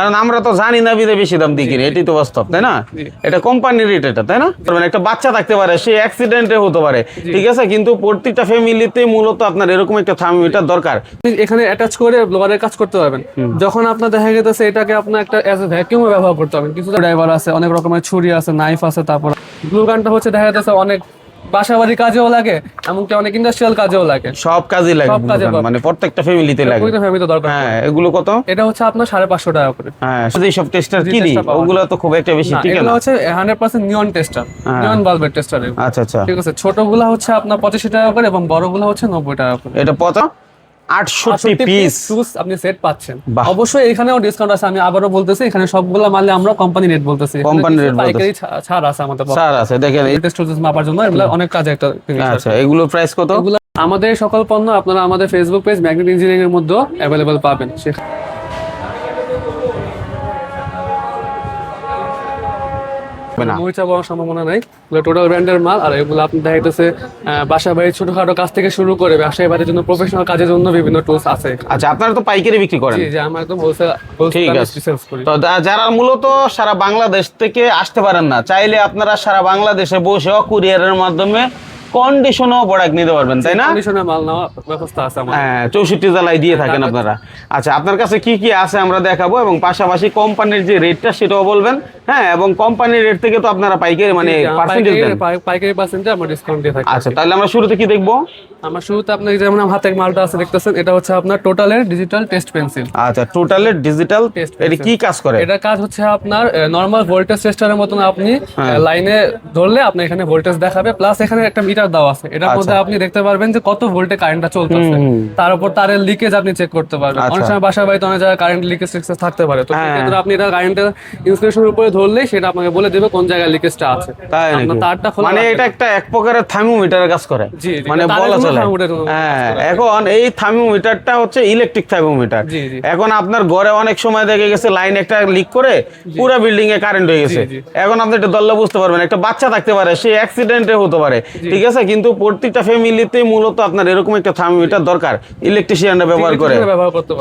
কারণ আমরা তো জানি না বিদে বেশি দাম দিয়ে কিনে এটাই তো বাস্তব তাই না? এটা কোম্পানির রেট এটা তাই না? মানে একটা বাচ্চা থাকতে পারে সে অ্যাক্সিডেন্টে হতে পারে ঠিক আছে? কিন্তু প্রত্যেকটা ফ্যামিলিতে মূলত আপনার এরকম একটা থার্মোমিটার দরকার। এখানে অ্যাটাচ করে ব্লোয়ারের কাজ করতে পারবেন। যখন আপনার দেখা গেছে এটাকে আপনার একটা অ্যাজ এ ভ্যাকিউমে ব্যবহার করতে হবে কিছু ড্রাইভার আছে অনেক রকমের ছুরি আছে নাইফ আছে তারপর গ্লু গানটা হচ্ছে দেখা যাচ্ছে অনেক বাসাবাড়ি কাজেও লাগে এমনকি অনেক ইন্ডাস্ট্রিয়াল কাজেও লাগে। সব কাজে লাগে সব কাজে মানে প্রত্যেকটা ফ্যামিলিতে লাগে। প্রতিটা ফ্যামিলিতে দরকার হ্যাঁ এগুলো কত? এটা হচ্ছে আপনার সাড়ে পাঁচশো টাকা করে। হ্যাঁ এই সব টেস্টার কি নি ওগুলো তো খুব একটা বেশি না ঠিক এগুলো না। হচ্ছে hundred percent neon tester neon বাল্বের টেস্টার আচ্ছা আচ্ছা। ঠিক আছে ছোটগুলো হচ্ছে আপনার পঁচাশি টাকা করে এবং বড়গুলো হচ্ছে নব্বই টাকা করে। এটা কত আটষট্টি পিস শুজ আপনি সেট পাচ্ছেন। অবশ্যই এখানেও ডিসকাউন্ট আছে আমি আবারও বলতেছি এখানে সবগুলো মালে আমরা কোম্পানি রেট বলতেছি। কোম্পানি রেট পাইকারি ছাড় আছে আমাদের ছাড় আছে দেখেন এই- টেস্ট মাপার জন্য এগুলো অনেক কাজে একটা আচ্ছা এগুলোর প্রাইস কত? আমাদের সকল পণ্য আপনারা আমাদের ফেসবুক পেজ ম্যাগনেট ইঞ্জিনিয়ারিং এর মধ্যে অ্যাভেলেবল পাবেন। সেখানে না। মরিচা পাওয়ার সম্ভাবনা নাই। এগুলো টোটাল ব্র্যান্ডের মাল আর এগুলো আপনি দেখাইতেছে বাসা বাড়ির ছোটখাটো কাজ থেকে শুরু করে ব্যবসায়ী বাড়ির জন্য প্রফেশনাল কাজের জন্য বিভিন্ন টুলস আছে। আচ্ছা আপনারা তো পাইকারি বিক্রি করেন। জি যে আমরা তো হোলসেল ঠিক আছে। তো যারা মূলত সারা বাংলাদেশ থেকে আসতে পারেন না চাইলে আপনারা সারা বাংলাদেশে বসে কুরিয়ারের মাধ্যমে কন্ডিশনও প্রোডাক্ট নিতে পারবেন তাই না? কন্ডিশনের মাল নেওয়ার ব্যবস্থা আছে আমাদের। হ্যাঁ চৌষট্টি জেলায় দিয়ে থাকেন আপনারা। আচ্ছা আপনার কাছে কি কি আছে আমরা দেখাবো এবং পাশাপাশি কোম্পানির যে রেটটা সেটাও বলবেন হ্যাঁ এবং কোম্পানির রেট থেকে তো আপনারা পাইকারি মানে পার্সেন্টেজ দেন। পাইকারি পার্সেন্টে আমরা ডিসকাউন্ট দিয়ে থাকি আচ্ছা তাহলে আমরা শুরুতে কি দেখব? আমরা শুরুতে আপনার যেমন হাতে মালটা আছে দেখতেছেন এটা হচ্ছে আপনার টোটালের ডিজিটাল টেস্ট পেন্সিল আচ্ছা টোটালের ডিজিটাল Test এটা কি কাজ করে? এটার কাজ হচ্ছে আপনার নর্মাল ভোল্টেজ টেস্টারের মতন আপনি হ্যাঁ। লাইনে ধরলে আপনি এখানে ভোল্টেজ দেখাবে প্লাস এখানে একটা মিটার দেওয়া আছে। এটার মধ্যে আপনি দেখতে পারবেন যে কত ভোল্টে কারেন্টটা চলতেছে। আচ্ছা। তার উপর তারের লিকেজ আপনি চেক করতে পারবেন। অনেক আচ্ছা। সময় বাসা বাড়িতে অনেক জায়গায় কারেন্ট লিকেজ থাকতে পারে। তো হ্যাঁ। সেক্ষেত্রে আপনি এটা কারেন্টের ইনস্টলেশনের উপরে ধরলেই সেটা আপনাকে বলে দেবে কোন জায়গায় লিকেজটা আছে। তারটা খোলা মানে এটা একটা এক প্রকারের থার্মোমিটারের কাজ করে। জি, মানে বলা চলে। হ্যাঁ এখন এই থার্মোমিটারটা হচ্ছে ইলেকট্রিক থার্মোমিটার। এখন আপনার ঘরে অনেক সময় দেখে গেছে লাইন একটা লিক করে পুরো বিল্ডিং এ কারেন্ট হয়ে গেছে। এখন আপনি এটা দল্লা বুঝতে পারবেন। একটা বাচ্চা থাকতে পারে সে অ্যাক্সিডেন্টে হতে পারে। ঠিক আছে কিন্তু প্রত্যেকটা ফ্যামিলিতে মূলত আপনার এরকম একটা থার্মোমিটার দরকার। ইলেকট্রিশিয়ানরা ব্যবহার করে।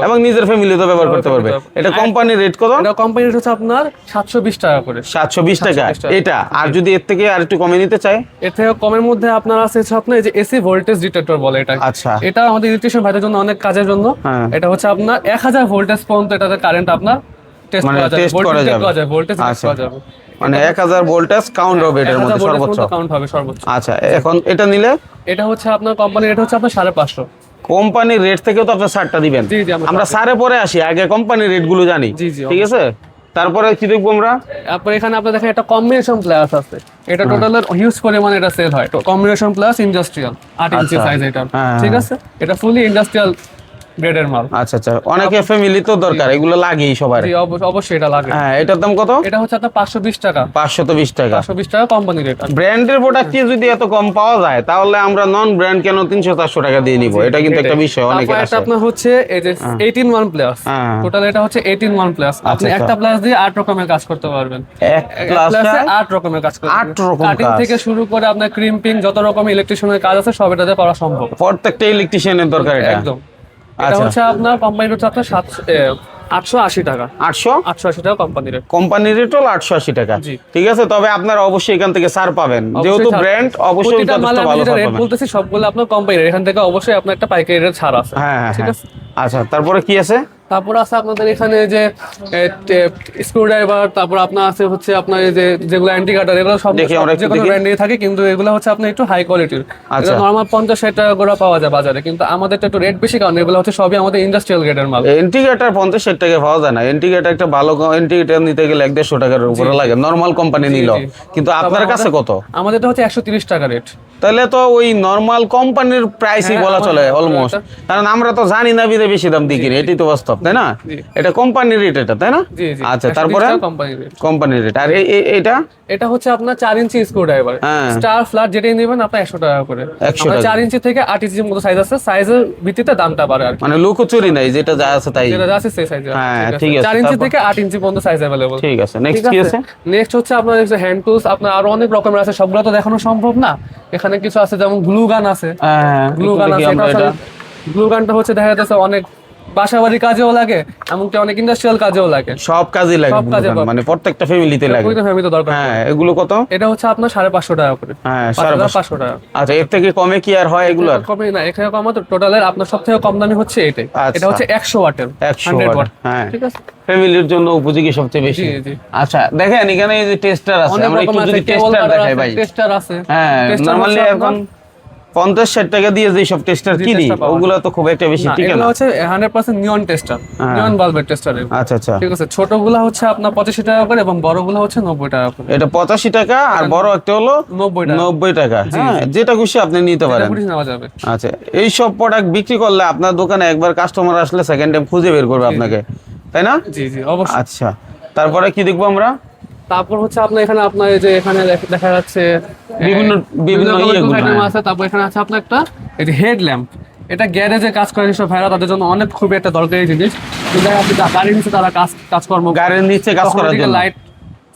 এবং নিজের ফ্যামিলিতে ব্যবহার করতে পারবে। এটা কোম্পানির রেট কত? এটা কোম্পানি হচ্ছে আপনার সাতশো বিশ টাকা করে। সাতশো বিশ টাকা। 720 টাকা। এটা আর যদি এর থেকে আর একটু কমে নিতে চায়? এর থেকে কমের মধ্যে আপনার আছে হচ্ছে আপনার এই যে এসি ভোল্টেজ ডিটেক্টর বলে এটা। আচ্ছা। এটা আমাদের ইলেকট্রিশিয়ান ভাইদের জন্য অনেক কাজের জন্য। হ্যাঁ। এটা হচ্ছে আপনার এক হাজার ভোল্টেজ পর্যন্ত এটাতে কারেন্ট আপনার টেস্ট মানে করা যাবে ভোল্টেজ করা যাবে। ভোল্টেজ আচ্ছা। মানে ভোল্টেজ কাউন্ট হবে এটার মধ্যে সর্বোচ্চ। কাউন্ট হবে সর্বোচ্চ। আচ্ছা এখন এটা নিলে? এটা হচ্ছে আপনার কোম্পানির রেট হচ্ছে আপনার সাড়ে পাঁচশো। কোম্পানির রেট থেকেও তো আপনার ছাড়টা দিবেন। আমরা সারে পরে আসি আগে কোম্পানির রেটগুলো জানি। ঠিক আছে? তারপরে কি দেখব আমরা? তারপর এখানে আপনার দেখেন একটা কম্বিনেশন প্লাস আছে। এটা। টোটাল হিউজ পরিমাণে এটা সেল হয়। কম্বিনেশন প্লাস ইন্ডাস্ট্রিয়াল আট ইঞ্চি। সাইজ এটা ঠিক আছে? এটা ফুলি ইন্ডাস্ট্রিয়াল গ্রেডের মাল। আচ্ছা আচ্ছা। অনেকে ফ্যামিলি তো দরকার এগুলো লাগেই সবার। জি অবশ্যই এটা লাগে। হ্যাঁ এটার দাম কত? এটা হচ্ছে আপনার পাঁচশো বিশ টাকা। পাঁচশত বিশ টাকা। পাঁচশো বিশ টাকা কোম্পানি রেট ব্র্যান্ডের প্রোডাক্ট যদি এত কম পাওয়া যায় তাহলে আমরা নন ব্র্যান্ড কেন তিনশো চারশো টাকা দিয়ে নিব? এটা কিন্তু একটা বিষয় আছে। একটা আপনার হচ্ছে এই যে এইটিন ওয়ান প্লাস। টোটাল এটা হচ্ছে এইটিন ওয়ান প্লাস আপনি আচ্ছা। একটা প্লাস দিয়ে আট রকমের কাজ করতে পারবেন। এক প্লাসে আট রকমের কাজ করতে আট রকম কাটিং থেকে শুরু করে আপনার ক্রিম্পিং যত রকম ইলেকট্রিশিয়ানের কাজ আছে সব এটাতে করা সম্ভব। প্রত্যেকটা ইলেকট্রিশিয়ানের দরকার এটা। একদম। এটা আচ্ছা। হচ্ছে আপনার কোম্পানি হচ্ছে আপনার সাত আটশো আশি টাকা। আটশো? আটশো আশি টাকা কোম্পানি রেট কোম্পানির রেট হলো আটশো আশি টাকা। ঠিক আছে তবে আপনারা অবশ্যই এখান থেকে ছাড় পাবেন। যেহেতু ব্র্যান্ড অবশ্যই রেট বলতেছি সবগুলো আপনার কোম্পানি এখান থেকে অবশ্যই আপনার একটা পাইকারি রেট ছাড় আছে। হ্যাঁ হ্যাঁ হ্যাঁ। আছে? আচ্ছা তারপরে কি আছে? তারপর আছে আপনাদের এখানে যে স্ক্রু ড্রাইভার তারপর আপনার আছে হচ্ছে আপনার এই যে যেগুলো অ্যান্টি কাটার এগুলো সব যে কোনো। ব্র্যান্ডে থাকে কিন্তু এগুলো হচ্ছে আপনার একটু হাই কোয়ালিটির আচ্ছা। নর্মাল পঞ্চাশ ষাট টাকা করে পাওয়া যায় বাজারে কিন্তু আমাদের একটু রেট বেশি কারণ এগুলো হচ্ছে সবই আমাদের ইন্ডাস্ট্রিয়াল গ্রেডের মাল। ইন্টিগ্রেটার পঞ্চাশ ষাট টাকা পাওয়া যায় না। ইন্টিগ্রেটার একটা ভালো ইন্টিগ্রেটার নিতে গেলে এক দেড়শো টাকার উপরে লাগে। নর্মাল কোম্পানি নিল। কিন্তু আপনার কাছে কত? আমাদের হচ্ছে একশো তিরিশ টাকা রেট তাহলে তো ওই নর্মাল কোম্পানির প্রাইসই বলা চলে অলমোস্ট কারণ আমরা তো জানি না বিদে বেশি দাম দিয়ে কিনে এটাই তো বাস্তব তাই না? এটা কোম্পানির রেট এটা তাই না? আচ্ছা তারপরে? কোম্পানির রেট আর এটা? এটা হচ্ছে আপনার চার inch screw driver. Star flat যেটাই নেবেন আপনার একশো টাকা করে। 100 আমরা চার ইঞ্চি থেকে আট ইঞ্চির মতো সাইজ আছে সাইজের ভিত্তিতে দামটা বাড়ে আর। মানে লুকোচুরি নাই যেটা যা আছে তাই। যেটা আছে সেই সাইজ হ্যাঁ, ঠিক আছে। চার ইঞ্চি থেকে আট ইঞ্চি পর্যন্ত সাইজ অ্যাভেলেবল ঠিক আছে নেক্সট কি আছে? আছে? নেক্সট হচ্ছে আপনার হ্যান্ড টুলস আপনার আরও অনেক রকমের আছে সবগুলো তো দেখানো সম্ভব না। এখানে কিছু আছে যেমন গ্লু গান আছে। হ্যাঁ, গ্লু গান আছে। গ্লুগানটা গ্লু গানটা হচ্ছে দেখা যাচ্ছে অনেক বাসা বাড়ির কাজেও লাগে এমনকি অনেক ইন্ডাস্ট্রিয়াল কাজেও লাগে। সব কাজে লাগে সব কাজে মানে প্রত্যেকটা ফ্যামিলিতে লাগে। প্রতিটা ফ্যামিলিতে দরকার। হ্যাঁ এগুলো কত? এটা হচ্ছে আপনার সাড়ে পাঁচশো টাকা করে। হ্যাঁ পাঁচ সাড়ে হাজার পাঁচশো। পাঁচশো টাকা। আচ্ছা এর থেকে কমে কি আর হয় এগুলোর কমে না এখানে কম টোটালের আপনার সব থেকে কম দামি হচ্ছে এটাই। আচ্ছা। এটা হচ্ছে একশো ওয়াটের একশো হান্ড্রেড ওয়াট ওয়াট। হ্যাঁ। ঠিক আছে? ফ্যামিলির জন্য উপযোগী সবচেয়ে বেশি। আচ্ছা দেখেন এখানে এই যে টেস্টার আছে আমরা একটু যদি টেস্টার দেখাই ভাই। টেস্টার আছে। হ্যাঁ নরমালি এখন পঞ্চাশ ষাট টাকা দিয়ে যে সব টেস্টার কিনি ওগুলো তো খুব একটা বেশি ঠিক না। হচ্ছে hundred percent neon tester. Neon বাল্বের টেস্টার আচ্ছা আচ্ছা। ঠিক আছে ছোটগুলো হচ্ছে আপনার পঁচাশি টাকা করে এবং বড়গুলো হচ্ছে নব্বই টাকা করে। এটা পঁচাশি টাকা আর বড় একটা হলো নব্বই টাকা। নব্বই টাকা। হ্যাঁ যেটা খুশি আপনি নিতে পারেন। বুঝে নেওয়া যাবে। আচ্ছা এই সব প্রোডাক্ট বিক্রি করলে আপনার দোকানে একবার কাস্টমার আসলে সেকেন্ড টাইম খুঁজে বের করবে আপনাকে। তাই না? জি জি অবশ্যই। আচ্ছা তারপরে কি দেখব আমরা? তারপর হচ্ছে আপনার এখানে আপনার এই যে এখানে দেখা যাচ্ছে বিভিন্ন- বিভিন্ন item হ্যাঁ। আছে। তারপর এখানে আছে আপনার একটা এই যে হেড ল্যাম্প এটা গ্যারেজে কাজ করে যেসব ভাইরা তাদের জন্য অনেক খুবই একটা দরকারি জিনিস। কিন্তু যা- গাড়ির নিচে তারা কাজ কাজকর্ম করে। গাড়ির নিচে কাজ করার জন্য। লাইট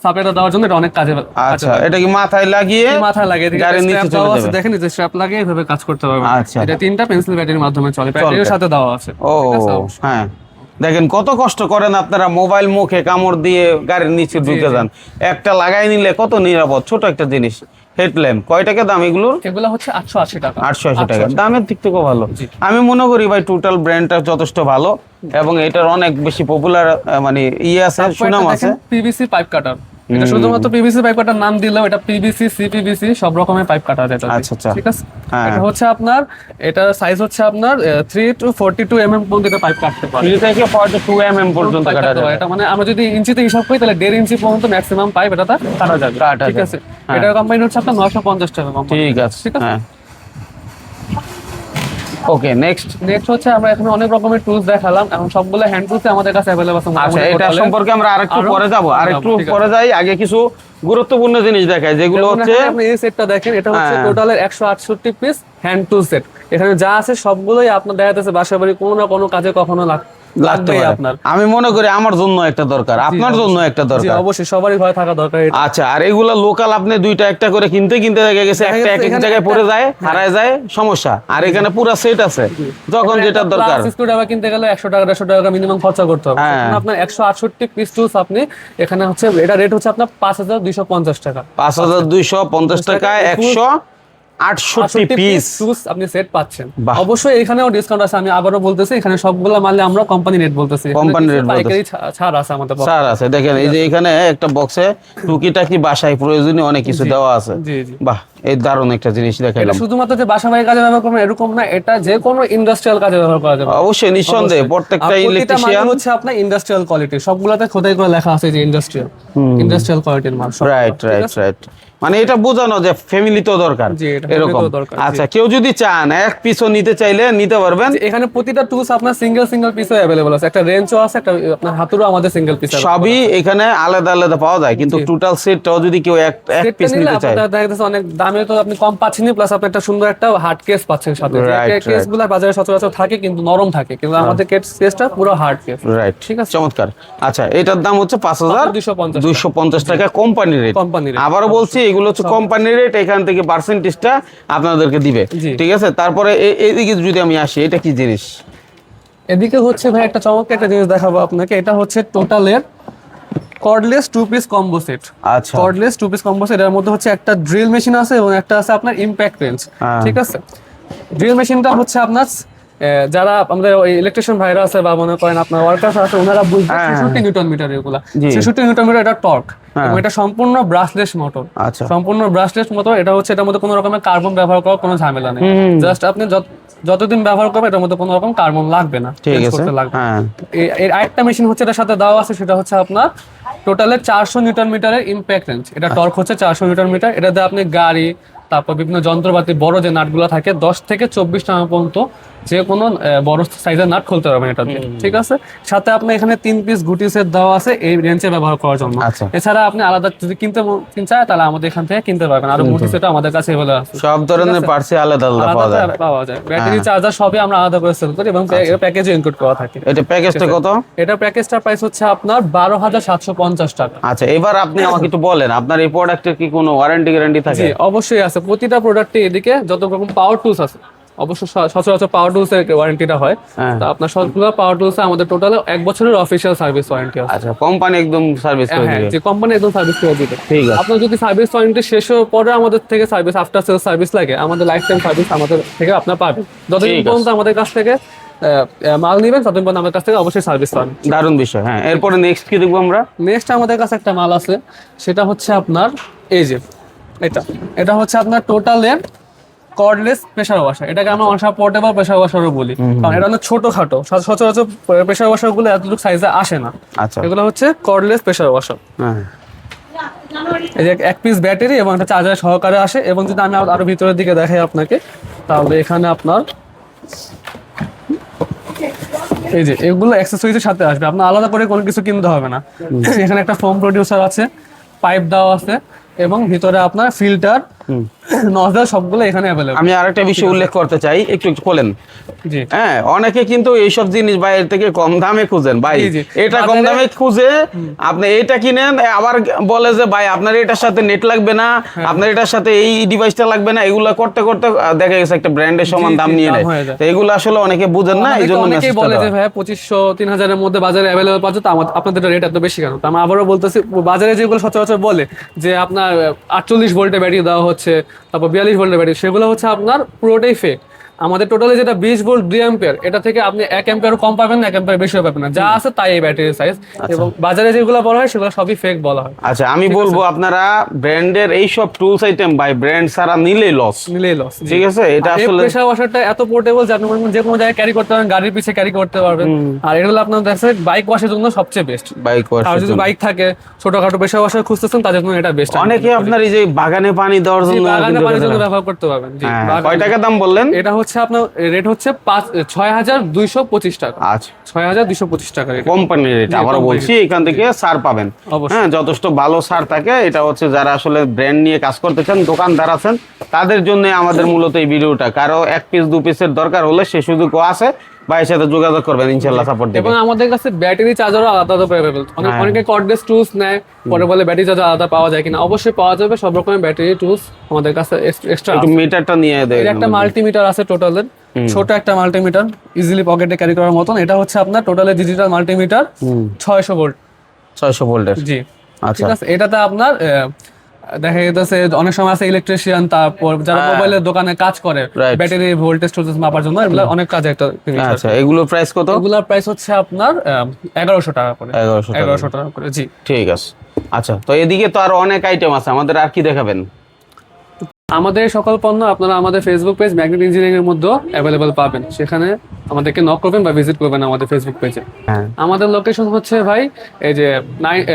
সাপেটা দেওয়ার জন্য এটা অনেক কাজে আচ্ছা এটা কি মাথায় লাগিয়ে মাথায় লাগে এদিকে গাড়ির নিচে চলে যাবে। দেখেন যে স্ট্র্যাপ লাগে এভাবে কাজ করতে পারবে আচ্ছা। এটা তিনটা পেন্সিল ব্যাটারির মাধ্যমে চলে। ব্যাটারির সাথে দেওয়া আছে। ও? হ্যাঁ। দেখেন কত কষ্ট করেন আপনারা মোবাইল মুখে কামড় দিয়ে গাড়ির নিচে ঢুকে যান। একটা লাগাই নিলে কত নিরাপদ ছোট একটা জিনিস। হেডল্যাম্প কয় টাকা দাম এগুলোর? এগুলো হচ্ছে আটশো আশি টাকা। আটশো আশি টাকা। দামের দিক থেকেও ভালো। আমি মনে করি ভাই টোটাল ব্র্যান্ডটা যথেষ্ট ভালো এবং এটার অনেক বেশি পপুলার মানে ইয়ে আছে সুনাম আছে। পিভিসি পাইপ কাটার এটা শুধুমাত্র পিভিসি পাইপ কাটার নাম দিলেও এটা পিভিসি সিপিভিসি সব রকমের পাইপ কাটা যায় আচ্ছা, আচ্ছা। ঠিক আছে হ্যাঁ। এটা হচ্ছে আপনার এটার সাইজ হচ্ছে আপনার three two forty two MM পর্যন্ত এটা পাইপ কাটতে পারে থ্রি থেকে ফর্টি টু এম এম পর্যন্ত কাটা। যাবে এটা মানে আমরা যদি ইঞ্চিতে হিসাব করি তাহলে দেড় ইঞ্চি পর্যন্ত ম্যাক্সিমাম পাইপ এটা কাটা যাবে ঠিক আছে হ্যাঁ। এটার কোম্পানি হচ্ছে আপনার নশো পঞ্চাশ টাকা কোম্পানি ঠিক আছে ঠিক আছে। ওকে নেক্সট নেক্সট হচ্ছে আমরা এখানে অনেক রকমের টুলস দেখালাম। এখন সবগুলো হ্যান্ড টুলস আমাদের কাছে अवेलेबल আছে। আচ্ছা এটা সম্পর্কে আমরা আরেকটু পরে যাব। আরেকটু পরে যাই আগে কিছু গুরুত্বপূর্ণ জিনিস দেখাই যেগুলো হচ্ছে আপনি এই সেটটা দেখেন এটা হচ্ছে। টোটালের একশো আটষট্টি পিস হ্যান্ড টুল সেট এখানে যা আছে সবগুলোই আপনার দেখা যাচ্ছে বাসাবাড়ি কোনো না কোনো কাজে কখনো লাগ- লাগতে পারে। আপনার। আমি মনে করি আমার জন্য একটা দরকার আপনার জন্য একটা দরকার। অবশ্যই সবারই ঘরে থাকা দরকার আচ্ছা আর এগুলো লোকাল আপনি দুইটা একটা করে কিনতে কিনতে দেখা গেছে একটা এক এক জায়গায় পড়ে যায় হারায় যায় সমস্যা। আর এখানে পুরো সেট আছে যখন যেটা দরকার। প্লাস স্ক্রুড্রাইভার কিনতে গেলে একশো টাকা দেড়শো টাকা মিনিমাম খরচা করতে হবে। হ্যাঁ। আপনার একশো আটষট্টি পিস টুলস আপনি এখানে হচ্ছে এটা রেট হচ্ছে আপনার পাঁচ হাজার দুইশো পঞ্চাশ টাকা। পাঁচ হাজার দুইশো পঞ্চাশ টাকায় টাকা, একশো আটষট্টি পিস টুলস আপনি সেট পাচ্ছেন। অবশ্যই এখানেও ডিসকাউন্ট আছে আমি আবারও বলতেছি এখানে সবগুলো মালে আমরা কোম্পানি রেট বলতেছি। এখানে Company পাইকারি ছাড় আছে আমাদের পক্ষে। আছে। দেখেন এই যে এখানে একটা বক্সে টুকিটাকি বাসায় প্রয়োজনীয় অনেক কিছু দেওয়া আছে। জি জি। বাহ এই দারুণ একটা জিনিস দেখাইলাম শুধুমাত্র যে বাসা বাড়ির কাজে ব্যবহার করবেন এরকম না এটা যে কোনো ইন্ডাস্ট্রিয়াল কাজে ব্যবহার করা যাবে। অবশ্যই নিঃসন্দেহে প্রত্যেকটা ইলেকট্রিশিয়ান হচ্ছে আপনার ইন্ডাস্ট্রিয়াল কোয়ালিটি সবগুলাতে খোদাই করে লেখা আছে যে ইন্ডাস্ট্রিয়াল ইন্ডাস্ট্রিয়াল কোয়ালিটির মাল রাইট রাইট রাইট মানে এটা বোঝানো যে ফ্যামিলি তো দরকার এরকম। আচ্ছা কেউ যদি চান এক পিসও নিতে চাইলে নিতে পারবেন। এখানে প্রতিটা টুলস আপনার সিঙ্গেল সিঙ্গেল পিসও অ্যাভেলেবল আছে। একটা রেঞ্জও আছে একটা আপনার হাতুরও আমাদের সিঙ্গেল পিস সবই এখানে আলাদা আলাদা পাওয়া যায়। কিন্তু টোটাল সেটটাও যদি কেউ এক এক পিস নিতে চায়। দেখা যাচ্ছে অনেক দামে তো আপনি কম পাচ্ছেন প্লাস আপনি একটা সুন্দর একটা হার্ড কেস পাচ্ছেন সাথে। Right, right. কেসগুলো বাজারে সচরাচর থাকে কিন্তু নরম থাকে। কিন্তু আমাদের কেস কেসটা পুরো হার্ড কেস রাইট ঠিক আছে। চমৎকার। আচ্ছা এটার দাম হচ্ছে পাঁচ হাজার 250 দুইশো পঞ্চাশ টাকা। কোম্পানি রেট কোম্পানি আবারও বলছি এগুলো হচ্ছে কোম্পানি রেট এখান থেকে পার্সেন্টেজটা আপনাদেরকে দিবে। ঠিক আছে? তারপরে এদিকে যদি আমি আসি এটা কি জিনিস? এদিকে হচ্ছে ভাই একটা চমৎকার একটা জিনিস দেখাবো আপনাকে। এটা হচ্ছে টোটালের cordless two piece combo set আচ্ছা। Cordless two piece combo set এর মধ্যে হচ্ছে একটা ড্রিল মেশিন আছে এবং একটা আছে আপনার ইম্প্যাক্ট রেঞ্জ। ঠিক আছে? ড্রিল মেশিনটা হচ্ছে আপনার যারা আমাদের ওই ইলেকট্রিশিয়ান ভাইরা আছে বা মনে করেন আপনার ওয়ার্কার্স আছে ওনারা বুঝবে হ্যাঁ, ছেষট্টি নিউটন মিটার এগুলা। ছেষট্টি নিউটন মিটার এটা টর্ক হ্যাঁ। এবং এটা সম্পূর্ণ ব্রাশলেস মোটর আচ্ছা। সম্পূর্ণ ব্রাশলেস মোটর এটা হচ্ছে এটার মধ্যে কোনো রকমের কার্বন ব্যবহার করার কোনো ঝামেলা নেই। জাস্ট আপনি যত- যতদিন ব্যবহার করবেন এটার মধ্যে কোনো রকম কার্বন লাগবে না। ঠিক আছে। করতে লাগবে। হ্যাঁ। এর আরেকটা মেশিন হচ্ছে এটার সাথে দেওয়া আছে সেটা হচ্ছে আপনার টোটালে চারশো নিউটন মিটারের ইম্প্যাক্ট রেঞ্জ এটা টর্ক হচ্ছে চারশো নিউটন মিটার এটাতে আপনি গাড়ি তারপর বিভিন্ন যন্ত্রপাতি বড় যে নাটগুলো থাকে দশ থেকে চব্বিশ টাকা পর্যন্ত যে কোনো বড় সাইজের নাট খুলতে পারবেন এটা দিয়ে ঠিক আছে? সাথে আপনি এখানে তিন পিস গুটি সেট দেওয়া আছে এই রেঞ্জে ব্যবহার করার জন্য। আচ্ছা। এছাড়া আপনি আলাদা যদি কিনতে চায় তাহলে আমাদের এখান থেকে কিনতে পারবেন। আরও গুটি সেট আমাদের কাছে এগুলো আছে। সব ধরনের পার্সে আলাদা আলাদা পাওয়া যায়। পাওয়া যায়। ব্যাটারি। চার্জার সবই আমরা আলাদা করে সেল করি এবং প্যাকেজে ইনক্লুড করা থাকে। এটা প্যাকেজটা কত? এটা প্যাকেজটার প্রাইস হচ্ছে আপনার বারো হাজার সাতশো পঞ্চাশ টাকা। আচ্ছা এবার আপনি আমাকে একটু বলেন আপনার এই প্রোডাক্টের কি কোনো ওয়ারেন্টি গ্যারান্টি থাকে? জি অবশ্যই আছে। প্রতিটা প্রোডাক্টে এদিকে যত রকম পাওয়ার টুলস আছে অবশ্য সচরাচর পাওয়ার টুলস এর ওয়ারেন্টিটা হয়। হ্যাঁ। তো আপনার সবগুলো পাওয়ার টুলস আমাদের টোটাল এক বছরের অফিসিয়াল সার্ভিস ওয়ারেন্টি আছে। আচ্ছা কোম্পানি একদম সার্ভিস করে হ্যাঁ দিবে। যে কোম্পানি একদম সার্ভিস করে দিবে। ঠিক আছে। আপনার যদি সার্ভিস ওয়ারেন্টি শেষ হওয়ার পরে আমাদের থেকে সার্ভিস আফটার সেল সার্ভিস লাগে আমাদের লাইফ টাইম সার্ভিস আমাদের থেকে আপনার পাবেন যতদিন। পর্যন্ত আমাদের কাছ থেকে মাল নেবেন ততদিন পর্যন্ত আমাদের কাছ থেকে অবশ্যই সার্ভিস পাবেন। দারুণ বিষয় হ্যাঁ। এরপরে নেক্সট কি দেখব আমরা? নেক্সট আমাদের কাছে একটা মাল আছে সেটা হচ্ছে আপনার এই যে এটা। এটা হচ্ছে আপনার টোটালের কর্ডলেস প্রেশার ওয়াশার এটাকে আমরা অনেক পোর্টেবল প্রেশার ওয়াশারও বলি। কারণ এটা অনেক ছোটখাটো সচরাচর প্রেশার ওয়াশারগুলো এতটুকু সাইজে আসে না। আচ্ছা। এগুলো হচ্ছে কর্ডলেস প্রেশার ওয়াশার হ্যাঁ। এই যে এক পিস ব্যাটারি এবং একটা চার্জার সহকারে আসে। এবং যদি আমি আরো- আরও ভিতরের দিকে দেখাই আপনাকে তাহলে এখানে আপনার এই যে এগুলো অ্যাক্সেসরিজের সাথে আসবে। আপনার আলাদা করে কোনো কিছু কিনতে হবে না। এখানে একটা ফোম প্রডিউসার আছে পাইপ দেওয়া আছে এবং ভিতরে আপনার ফিল্টার নজল সবগুলো এখানে অ্যাভেলেবল আমি আরেকটা বিষয় উল্লেখ করতে চাই একটু হ্যাঁ অনেকে কিন্তু এইসব জিনিস বাইরের থেকে কম দামে খুঁজেন। ভাই। এটা কম দামে খুঁজে আপনি এটা কিনেন আবার বলে যে ভাই আপনার এটার সাথে নেট লাগবে না হ্যাঁ। আপনার এটার সাথে এই ডিভাইসটা লাগবে না। এগুলো করতে করতে দেখা গেছে একটা ব্র্যান্ডের সমান দাম নিয়ে নেয়। তো এগুলো আসলে অনেকে বুঝেন না এই জন্য মেসেজটা বলে যে ভাই পঁচিশশো তিন হাজারের মধ্যে বাজারে অ্যাভেলেবল পাচ্ছে তো আপনাদের রেট এত বেশি কেন? তো আমি আবারও বলতেছি বাজারে যেগুলো সচরাচর বলে যে আপনার আটচল্লিশ ভোল্টের ব্যাটারি দেওয়া হচ্ছে তারপর বিয়াল্লিশ ভোল্টের ব্যাটারি সেগুলো হচ্ছে আপনার পুরোটাই ফেক আমাদের টোটালি যেটা বিশ ভোল্ট দুই অ্যাম্পিয়ার এটা থেকে আপনি এক অ্যাম্পিয়ার কম পাবেন না এক অ্যাম্পিয়ার বেশিও পাবেন না। যা আছে তাই এই ব্যাটারির সাইজ এবং বাজারে যেগুলো বলা হয় সেগুলো সবই ফেক বলা হয়। আচ্ছা আমি বলব আপনারা ব্র্যান্ডের এই সব টুলস আইটেম বাই ব্র্যান্ড ছাড়া নিলেই লস নিলেই লস ঠিক আছে? এটা আসলে প্রেসার ওয়াশারটা এত পোর্টেবল যে আপনি যে কোনো জায়গায় ক্যারি করতে পারবেন গাড়ির পিছে ক্যারি করতে পারবেন। আর এগুলো আপনার দেখছে বাইক ওয়াশের জন্য সবচেয়ে বেস্ট বাইক আর যদি বাইক থাকে ছোটখাটো প্রেসার ওয়াশার খুঁজতেছেন তাদের জন্য এটা বেস্ট অনেকে আপনার এই যে বাগানে পানি দেওয়ার জন্য বাগানে পানির জন্য ব্যবহার করতে পারবেন। জি হ্যাঁ, কয় টাকা দাম বললেন? এটা হচ্ছে আপনার রেট হচ্ছে পাঁচ ছয় হাজার দুইশো পঁচিশ টাকা। আচ্ছা। ছয় হাজার দুইশো পঁচিশ টাকা কোম্পানির রেট আবারও বলছি এখান থেকে সার পাবেন। হ্যাঁ যথেষ্ট ভালো সার থাকে। এটা হচ্ছে যারা আসলে ব্র্যান্ড নিয়ে কাজ করতে চান দোকানদার আছেন তাদের জন্য আমাদের মূলত এই ভিডিওটা। কারও এক পিস দু পিসের দরকার হলে সে সুযোগও আছে। ভাইয়ের সাথে যোগাযোগ করবেন ইনশাল্লাহ সাপোর্ট এবং আমাদের কাছে ব্যাটারি চার্জারও আলাদা আলাদা অনেক হ্যাঁ। অনেকে কর্ডলেস টুলস নেয় পরে বলে ব্যাটারি চার্জার আলাদা পাওয়া যায় কিনা। অবশ্যই পাওয়া যাবে সব রকমের ব্যাটারি টুলস আমাদের কাছে এক্সট্রা একটু মিটারটা নিয়ে দেবেন একটা মাল্টিমিটার আছে টোটালের ছোট একটা মাল্টিমিটার ইজিলি পকেটে ক্যারি করার মতন। এটা হচ্ছে আপনার টোটালের ডিজিটাল মাল্টিমিটার ছয়শো ভোল্ট ছয়শো ভোল্টের জি। আচ্ছা। ঠিক আছে? এটাতে আপনার দেখা যেতেছে অনেক সময় আছে ইলেকট্রিশিয়ান তারপর যারা মোবাইলের দোকানে কাজ করে হ্যাঁ। ব্যাটারি ভোল্টেজ টোল্টেজ মাপার জন্য এগুলো অনেক কাজে একটা আচ্ছা এগুলো প্রাইস কত? এগুলোর প্রাইস হচ্ছে আপনার এগারোশো টাকা করে। এগারোশো টাকা। করে জি। ঠিক আছে। আচ্ছা তো এদিকে তো আরও অনেক আইটেম আছে আমাদের আর কি দেখাবেন? আমাদের সকল পণ্য আপনারা আমাদের ফেসবুক পেজ ম্যাগনেট ইঞ্জিনিয়ারিং এর মধ্যে অ্যাভেলেবল পাবেন। সেখানে আমাদেরকে নক করবেন বা ভিজিট করবেন আমাদের ফেসবুক পেজে হ্যাঁ। আমাদের লোকেশন হচ্ছে ভাই এই যে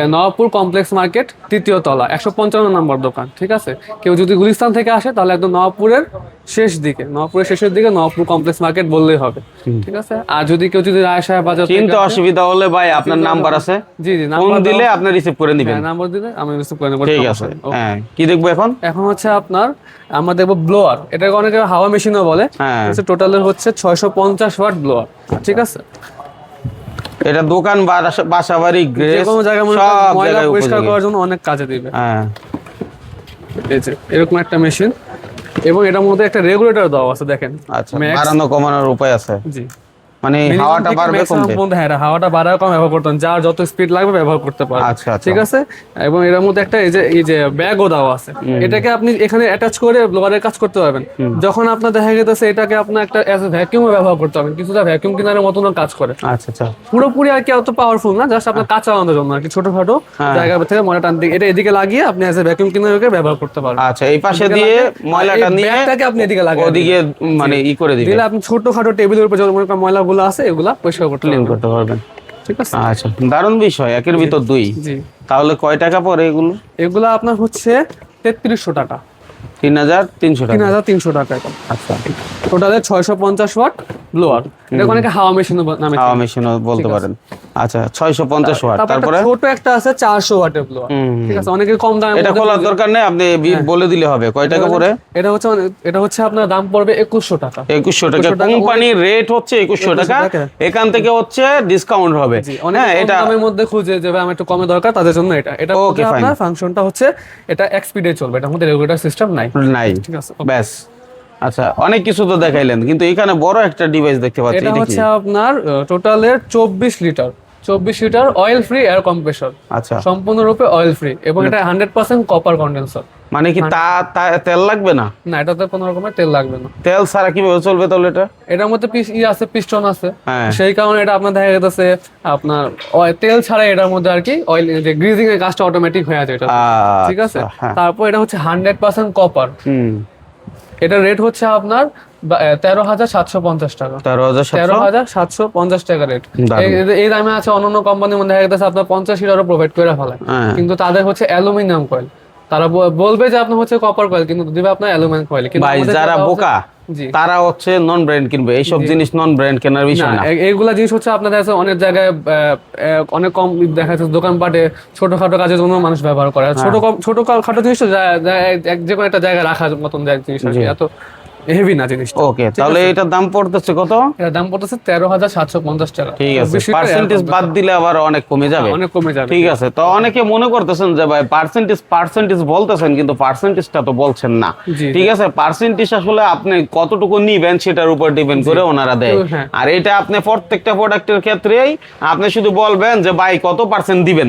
নবাবপুর কমপ্লেক্স মার্কেট তৃতীয় তলা একশো পঞ্চান্ন নম্বর দোকান ঠিক আছে? কেউ যদি গুলিস্তান থেকে আসে তাহলে একদম নবাবপুরের শেষ দিকে নবাবপুরের শেষের দিকে নবাবপুর কমপ্লেক্স মার্কেট বললেই হবে ঠিক আছে? আর যদি কেউ যদি রায় সাহেব বাজার আসে- অসুবিধা হলে ভাই আপনার নাম্বার আছে। জি জি নাম্বার দিলে আপনি রিসিভ করে নিবেন। নাম্বার দিলে আমি রিসিভ করে নেব ঠিক আছে হ্যাঁ। কি দেখব এখন? এখন হচ্ছে আপনার আমরা দেখব ব্লোয়ার এটাকে অনেকে হাওয়া মেশিনও বলে। হ্যাঁ। টোটালের হচ্ছে ছয়শো পঞ্চাশ ওয়াট ব্লোয়ার ঠিক আছে? এটা দোকান বাসা- বাড়ি যে গ্রেস কোনো জায়গায় মনে ময়লা পরিষ্কার করার জন্য অনেক কাজে দিবে। হ্যাঁ। এরকম একটা মেশিন এবং এটার মধ্যে একটা রেগুলেটর দেওয়া আছে দেখেন। আচ্ছা বাড়ানো কমানোর উপায় আছে। জি। মানে হাওয়াটা বাড়বে কমবে? হ্যাঁ হাওয়াটা বাড়ায় কম ব্যবহার করতেন যার যত স্পিড লাগবে ব্যবহার করতে পারে আচ্ছা আচ্ছা। ঠিক আছে? এবং এর মধ্যে একটা এই যে এই যে ব্যাগও দেওয়া আছে। এটাকে আপনি এখানে অ্যাটাচ করে ব্লোয়ারের কাজ করতে পারবেন। যখন আপনার দেখা গেছে এটাকে আপনার একটা অ্যাজ এ ব্যবহার করতে পারবেন কিছুটা ভ্যাকিউম ক্লিনারের মতনও কাজ করে। আচ্ছা আচ্ছা। পুরোপুরি আর কি অত পাওয়ারফুল না জাস্ট আপনার কাঁচা চালানোর জন্য আর কি ছোটখাটো হ্যাঁ। জায়গা থেকে ময়লা টান দিয়ে এটা এদিকে লাগিয়ে আপনি অ্যাজ এ ভ্যাকিউম ক্লিনারকে ব্যবহার করতে পারবেন। আচ্ছা এই পাশে দিয়ে ময়লাটা নিয়ে ব্যাগটাকে আপনি এদিকে লাগিয়ে ওদিকে মানে ই করে দিবে দিলে আপনি ছোটখাটো টেবিলের উপর যত মনে ময়লাগুলো আছে এগুলা পয়সা করতে ক্লিন করতে পারবেন ঠিক আছে? আচ্ছা দারুণ বিষয় একের ভিতর দুই। জি। তাহলে কয় টাকা পড়ে এগুলো? এগুলা আপনার হচ্ছে তেত্রিশশো টাকা। তিন হাজার তিনশো তিন টাকা হাজার তিনশো টাকা এটা আচ্ছা। টোটালে ছয়শো পঞ্চাশ ওয়াট ব্লোয়ার এটা অনেকে হাওয়া মেশিন নামে হাওয়া মেশিনও বলতে পারেন। আচ্ছা ছয়শো পঞ্চাশ ওয়াট। তারপরে ছোট একটা আছে চারশো ওয়াটের ব্লোয়ার ঠিক আছে অনেকে কম দামে এটা খোলার দরকার নেই আপনি বলে দিলে হবে। কয় টাকা পড়ে? এটা হচ্ছে এটা হচ্ছে আপনার দাম পড়বে একুশশো টাকা। একুশশো টাকা। 2100 টাকা কোম্পানির রেট হচ্ছে একুশশো 2100 টাকা। এখান থেকে হচ্ছে ডিসকাউন্ট হবে। হ্যাঁ এটা দামের মধ্যে খুঁজে যে ভাই আমার একটু কমে দরকার তাদের জন্য এটা। এটা ফাংশনটা হচ্ছে এটা এক স্পিডে চলবে। এটা আমাদের রেগুলেটর সিস্টেম নাই। নাই। ঠিক আছে ব্যাস। আচ্ছা অনেক কিছু তো দেখাইলেন কিন্তু এখানে বড় একটা ডিভাইস দেখতে পাচ্ছি এটা এটা হচ্ছে আপনার টোটালের চব্বিশ লিটার চব্বিশ litre oil free air compressor আচ্ছা। সম্পূর্ণরূপে অয়েল ফ্রি এবং এটা হান্ড্রেড পার্সেন্ট কপার কন্ডেন্সার মানে কি তা তেল লাগবে না? না এটাতে কোনো রকমের তেল লাগবে না। তেল ছাড়া কীভাবে চলবে তাহলে এটা? এটার মধ্যে পিস ই আছে পিস্টন আছে। হ্যাঁ। সেই কারণে এটা আপনার দেখা যাচ্ছে আপনার তেল ছাড়া এটার মধ্যে আর কি অয়েল যে গ্রিজিং এর কাজটা অটোমেটিক হয়ে যায় এটা। ঠিক আছে? আচ্ছা, হ্যাঁ। তারপর এটা হচ্ছে হান্ড্রেড পার্সেন্ট কপার হুম। এটা রেট হচ্ছে আপনার তেরো হাজার সাতশো পঞ্চাশ টাকা। তেরো হাজার তেরো সাতশো হাজার সাতশো পঞ্চাশ টাকা রেট এই দামে আছে অন্যান্য কোম্পানির মধ্যে দেখা যাচ্ছে আপনার পঞ্চাশ লিটারও প্রোভাইড করে ফেলে। হ্যাঁ। কিন্তু তাদের হচ্ছে অ্যালুমিনিয়াম কয়েল তারা বলবে যে আপনার হচ্ছে কপার কয়েল কিন্তু দিবে আপনার অ্যালুমিনিয়াম কয়েল কিন্তু যারা বোকা তারা হচ্ছে নন ব্র্যান্ড কিনবে। এইসব জিনিস নন ব্র্যান্ড কেনার বিষয় না। এইগুলা জিনিস হচ্ছে আপনাদের কাছে অনেক জায়গায় অনেক কম দেখা যাচ্ছে দোকানপাটে ছোটখাটো কাজের জন্য মানুষ ব্যবহার করে। ছোট হ্যাঁ। কম ছোট খাটো জিনিস যা- কোনো একটা জায়গায় রাখার মতন জিনিস। এত হেভি না ওকে তাহলে এটার দাম পড়তেছে কত? এটার দাম পড়তেছে তেরো হাজার সাতশো পঞ্চাশ টাকা। ঠিক আছে পার্সেন্টেজ বাদ দিলে আবার অনেক কমে যাবে। অনেক কমে যাবে ঠিক আছে তো অনেকে মনে করতেছেন যে ভাই পার্সেন্টেজ পার্সেন্টেজ বলতেছেন কিন্তু পার্সেন্টেজটা তো বলছেন না। ঠিক আছে পার্সেন্টেজ আসলে আপনি কতটুকু নিবেন সেটার উপর ডিপেন্ড করে ওনারা দেয়। হ্যাঁ। আর এটা আপনি প্রত্যেকটা প্রোডাক্টের ক্ষেত্রেই আপনি শুধু বলবেন যে ভাই কত পার্সেন্ট দিবেন।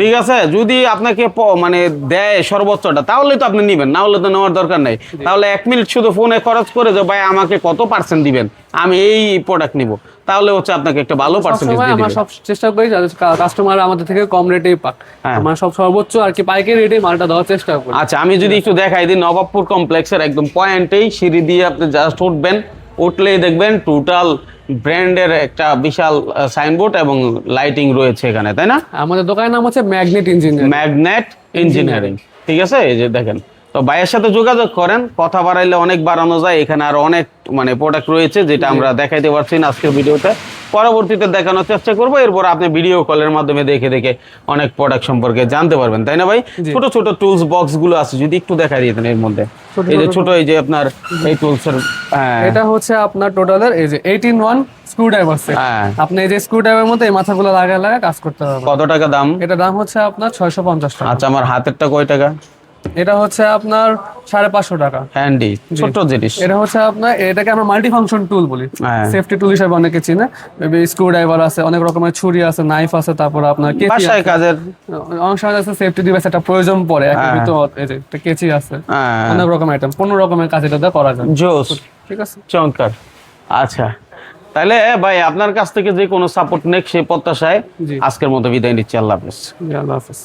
ঠিক আছে যদি আপনাকে মানে দেয় সর্বোচ্চটা তাহলে তো আপনি নিবেন না হলে তো নেওয়ার দরকার নাই। তাহলে এক মিনিট শুধু ফোনে খরচ করে যে ভাই আমাকে কত পার্সেন্ট দিবেন? আমি এই প্রোডাক্ট নিব। তাহলে হচ্ছে আপনাকে একটা ভালো পার্সেন্টেজ দিয়ে আমরা সব চেষ্টা করি যাতে কাস্টমার আমাদের থেকে কম রেটেই পাক। হ্যাঁ। আমরা সব সর্বোচ্চ আর কি পাইকারি রেটে মালটা দেওয়ার চেষ্টা করি। আচ্ছা আমি যদি একটু দেখাই দিই নবাবপুর কমপ্লেক্সের একদম পয়েন্টেই সিঁড়ি দিয়ে আপনি জাস্ট উঠবেন উঠলেই দেখবেন টোটাল ব্র্যান্ডের একটা বিশাল সাইনবোর্ড এবং লাইটিং রয়েছে এখানে তাই না? আমাদের দোকানের নাম হচ্ছে ম্যাগনেট ইঞ্জিনিয়ারিং ম্যাগনেট ইঞ্জিনিয়ারিং ঠিক আছে? এই যে দেখেন তো ভাইয়ের সাথে যোগাযোগ করেন কথা বাড়াইলে অনেক বাড়ানো যায়। এখানে আরও অনেক মানে প্রোডাক্ট রয়েছে যেটা আমরা দেখাইতে পারছি না আজকের ভিডিওতে। পরবর্তীতে দেখানোর চেষ্টা করব এরপর আপনি ভিডিও কলের মাধ্যমে দেখে দেখে অনেক প্রোডাক্ট সম্পর্কে জানতে পারবেন তাই না ভাই? ছোট ছোট টুলস বক্সগুলো আছে যদি একটু দেখাই দিতেন এর মধ্যে। এই যে ছোট এই যে আপনার এই টুলস এর হ্যাঁ, এটা হচ্ছে আপনার টোটালের এই যে eighteen one screw driver set আপনি এই যে স্ক্রু ড্রাইভার মধ্যে এই মাথাগুলো লাগায় লাগায় কাজ করতে হবে। কত টাকা দাম? এটা দাম হচ্ছে আপনার ছয়শো পঞ্চাশ টাকা। আচ্ছা আমার হাতেরটা কয় টাকা? এটা হচ্ছে আপনার সাড়ে পাঁচশো টাকা। হ্যান্ডি ছোট জিনিস। এটা হচ্ছে আপনার এটাকে আমরা মাল্টি ফাংশন টুল বলি। হ্যাঁ। সেফটি টুল হিসেবে অনেকে চিনে। স্ক্রু ড্রাইভার আছে অনেক রকমের ছুরি আছে নাইফ আছে তারপর আপনার কেচি বাসায় কাজের অনেক সময় আছে সেফটি ডিভাইস একটা প্রয়োজন পড়ে। হ্যাঁ। ভিতর এই যে একটা কেচি আছে। হ্যাঁ। অনেক রকম আইটেম পনেরো রকমের কাজ এটা করা যায়। জোস। ঠিক আছে। চমৎকার। আচ্ছা। তাহলে ভাই আপনার কাছ থেকে যে কোনো সাপোর্ট নেক সেই প্রত্যাশায় আজকের মতো বিদায় নিচ্ছি। আল্লাহ হাফেজ। আল্লাহ হাফেজ।